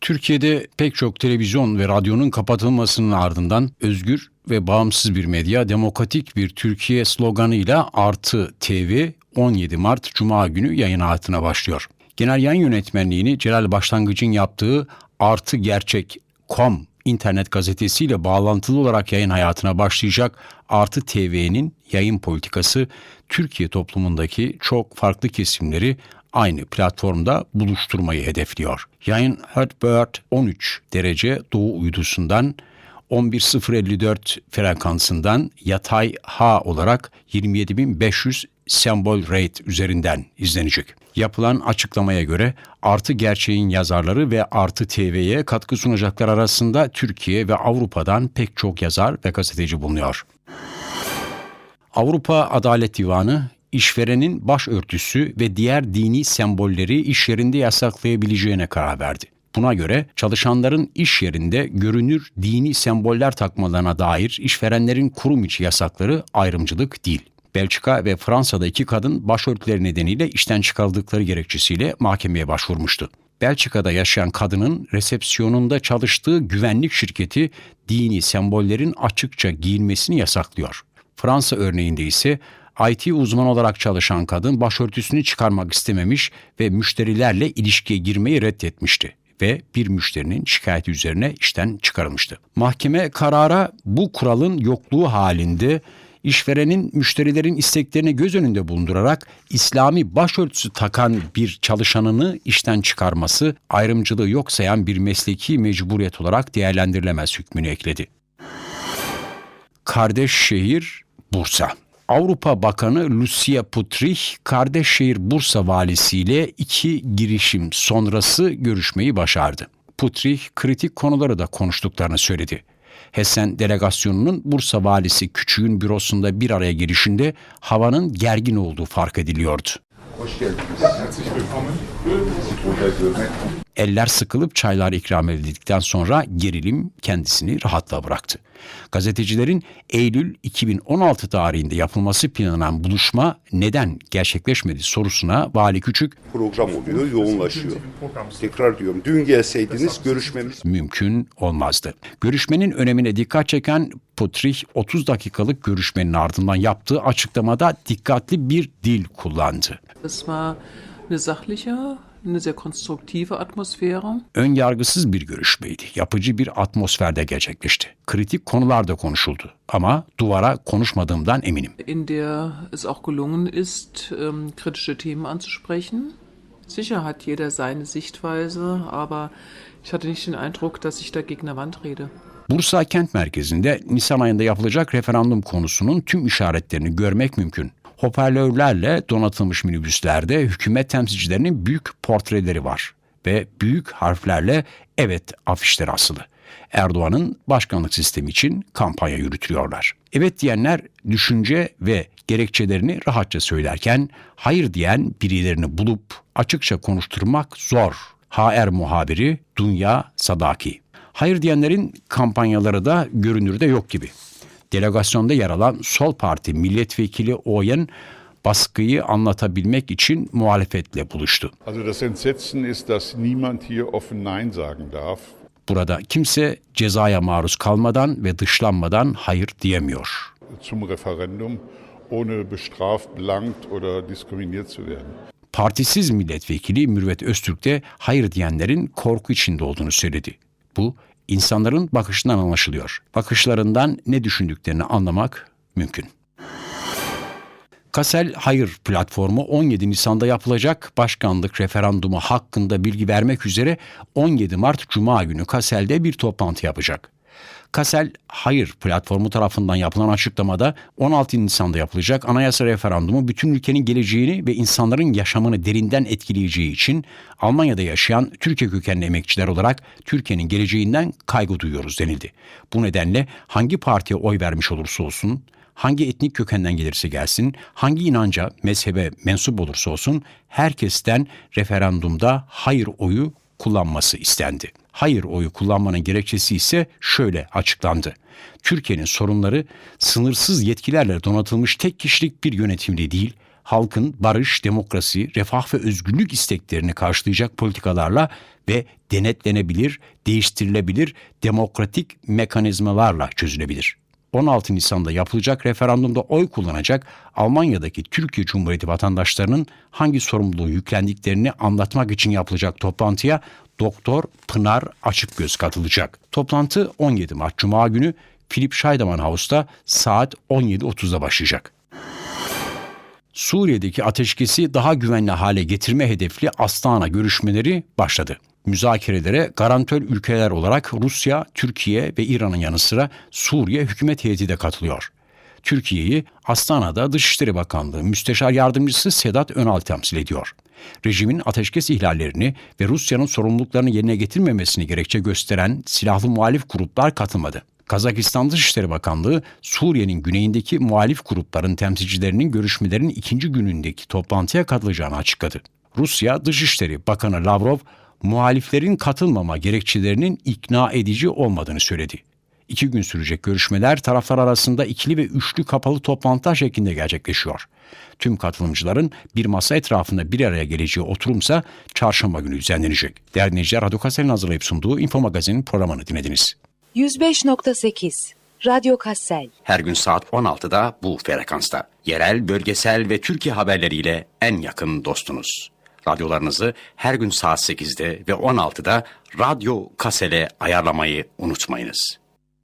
Türkiye'de pek çok televizyon ve radyonun kapatılmasının ardından özgür ve bağımsız bir medya, demokratik bir Türkiye sloganıyla Artı TV 17 Mart Cuma günü yayın hayatına başlıyor. Genel yayın yönetmenliğini Celal Başlangıç'ın yaptığı Artı Gerçek.com internet gazetesiyle bağlantılı olarak yayın hayatına başlayacak Artı TV'nin yayın politikası Türkiye toplumundaki çok farklı kesimleri aynı platformda buluşturmayı hedefliyor. Yayın Hertbird 13 derece doğu uydusundan 11054 frekansından yatay H olarak 27500 sembol rate üzerinden izlenecek. Yapılan açıklamaya göre Artı Gerçeğin yazarları ve Artı TV'ye katkı sunacaklar arasında Türkiye ve Avrupa'dan pek çok yazar ve gazeteci bulunuyor. Avrupa Adalet Divanı işverenin başörtüsü ve diğer dini sembolleri iş yerinde yasaklayabileceğine karar verdi. Buna göre çalışanların iş yerinde görünür dini semboller takmalarına dair işverenlerin kurum içi yasakları ayrımcılık değil. Belçika ve Fransa'da iki kadın başörtüleri nedeniyle işten çıkarıldıkları gerekçesiyle mahkemeye başvurmuştu. Belçika'da yaşayan kadının resepsiyonunda çalıştığı güvenlik şirketi dini sembollerin açıkça giyilmesini yasaklıyor. Fransa örneğinde ise IT uzman olarak çalışan kadın başörtüsünü çıkarmak istememiş ve müşterilerle ilişkiye girmeyi reddetmişti ve bir müşterinin şikayeti üzerine işten çıkarılmıştı. Mahkeme karara bu kuralın yokluğu halinde işverenin müşterilerin isteklerini göz önünde bulundurarak İslami başörtüsü takan bir çalışanını işten çıkarması ayrımcılığı yok sayan bir mesleki mecburiyet olarak değerlendirilemez hükmünü ekledi. Kardeş şehir Bursa. Avrupa Bakanı Lucia Putrich, kardeş şehir Bursa valisiyle iki girişim sonrası görüşmeyi başardı. Putrich kritik konuları da konuştuklarını söyledi. Hessen delegasyonunun Bursa valisi Küçük'ün bürosunda bir araya gelişinde havanın gergin olduğu fark ediliyordu. Hoş geldiniz. Eller sıkılıp çaylar ikram edildikten sonra gerilim kendisini rahatla bıraktı. Gazetecilerin Eylül 2016 tarihinde yapılması planlanan buluşma neden gerçekleşmedi sorusuna Vali Küçük program oluyor, yoğunlaşıyor. Tekrar diyorum, dün gelseydiniz görüşmemiz mümkün olmazdı. Görüşmenin önemine dikkat çeken Putrich 30 dakikalık görüşmenin ardından yaptığı açıklamada dikkatli bir dil kullandı. Es war eine sachliche, eine sehr konstruktive Atmosphäre. Ön yargısız bir görüşmeydi. Yapıcı bir atmosferde gerçekleşti. Kritik konular da konuşuldu. Ama duvara konuşmadığımdan eminim. in der es auch gelungen ist, ähm, kritische Themen anzusprechen. Sicher hat jeder seine Sichtweise, aber ich hatte nicht den Eindruck, dass ich da gegen eine Wand rede. Bursa kent merkezinde Nisan ayında yapılacak referandum konusunun tüm işaretlerini görmek mümkün. Hoparlörlerle donatılmış minibüslerde hükümet temsilcilerinin büyük portreleri var ve büyük harflerle evet afişleri asılı. Erdoğan'ın başkanlık sistemi için kampanya yürütüyorlar. Evet diyenler düşünce ve gerekçelerini rahatça söylerken hayır diyen birilerini bulup açıkça konuşturmak zor. HR muhabiri Dünya Sadaki. Hayır diyenlerin kampanyaları da görünürde yok gibi. Delegasyonda yer alan Sol Parti milletvekili Oyen baskıyı anlatabilmek için muhalefetle buluştu. Also das Entsetzen ist, dass niemand hier offen Nein sagen darf. Burada kimse cezaya maruz kalmadan ve dışlanmadan hayır diyemiyor. zum Referendum, ohne bestraft, belangt oder diskriminiert zu werden. Partisiz milletvekili Mürvet Öztürk de hayır diyenlerin korku içinde olduğunu söyledi. Bu insanların bakışından anlaşılıyor. Bakışlarından ne düşündüklerini anlamak mümkün. Kasel Hayır platformu 17 Nisan'da yapılacak başkanlık referandumu hakkında bilgi vermek üzere 17 Mart Cuma günü Kasel'de bir toplantı yapacak. Kasel Hayır platformu tarafından yapılan açıklamada 16 Nisan'da yapılacak anayasa referandumu bütün ülkenin geleceğini ve insanların yaşamını derinden etkileyeceği için Almanya'da yaşayan Türkiye kökenli emekçiler olarak Türkiye'nin geleceğinden kaygı duyuyoruz denildi. Bu nedenle hangi partiye oy vermiş olursa olsun hangi etnik kökenden gelirse gelsin, hangi inanca, mezhebe mensup olursa olsun herkesten referandumda hayır oyu kullanması istendi. Hayır oyu kullanmanın gerekçesi ise şöyle açıklandı. Türkiye'nin sorunları sınırsız yetkilerle donatılmış tek kişilik bir yönetimli değil, halkın barış, demokrasi, refah ve özgürlük isteklerini karşılayacak politikalarla ve denetlenebilir, değiştirilebilir demokratik mekanizmalarla çözülebilir. 16 Nisan'da yapılacak referandumda oy kullanacak Almanya'daki Türkiye Cumhuriyeti vatandaşlarının hangi sorumluluğu yüklendiklerini anlatmak için yapılacak toplantıya Doktor Pınar Açıkgöz katılacak. Toplantı 17 Mart Cuma günü Philip Scheidemann House'ta saat 17.30'da başlayacak. Suriye'deki ateşkesi daha güvenli hale getirme hedefli Astana görüşmeleri başladı. Müzakerelere garantör ülkeler olarak Rusya, Türkiye ve İran'ın yanı sıra Suriye hükümet heyeti de katılıyor. Türkiye'yi Astana'da Dışişleri Bakanlığı Müsteşar Yardımcısı Sedat Önal temsil ediyor. Rejimin ateşkes ihlallerini ve Rusya'nın sorumluluklarını yerine getirmemesini gerekçe gösteren silahlı muhalif gruplar katılmadı. Kazakistan Dışişleri Bakanlığı Suriye'nin güneyindeki muhalif grupların temsilcilerinin görüşmelerin ikinci günündeki toplantıya katılacağını açıkladı. Rusya Dışişleri Bakanı Lavrov muhaliflerin katılmama gerekçelerinin ikna edici olmadığını söyledi. İki gün sürecek görüşmeler taraflar arasında ikili ve üçlü kapalı toplantılar şeklinde gerçekleşiyor. Tüm katılımcıların bir masa etrafında bir araya geleceği oturumsa çarşamba günü düzenlenecek. Değerli dinleyiciler, Radyo Kasel'in hazırlayıp sunduğu Info Magazin'in programını dinlediniz. 105.8 Radyo Kassel Her gün saat 16'da bu frekansta. Yerel, bölgesel ve Türkiye haberleriyle en yakın dostunuz. Radyolarınızı her gün saat 8'de ve 16'da Radyo Kasel'e ayarlamayı unutmayınız.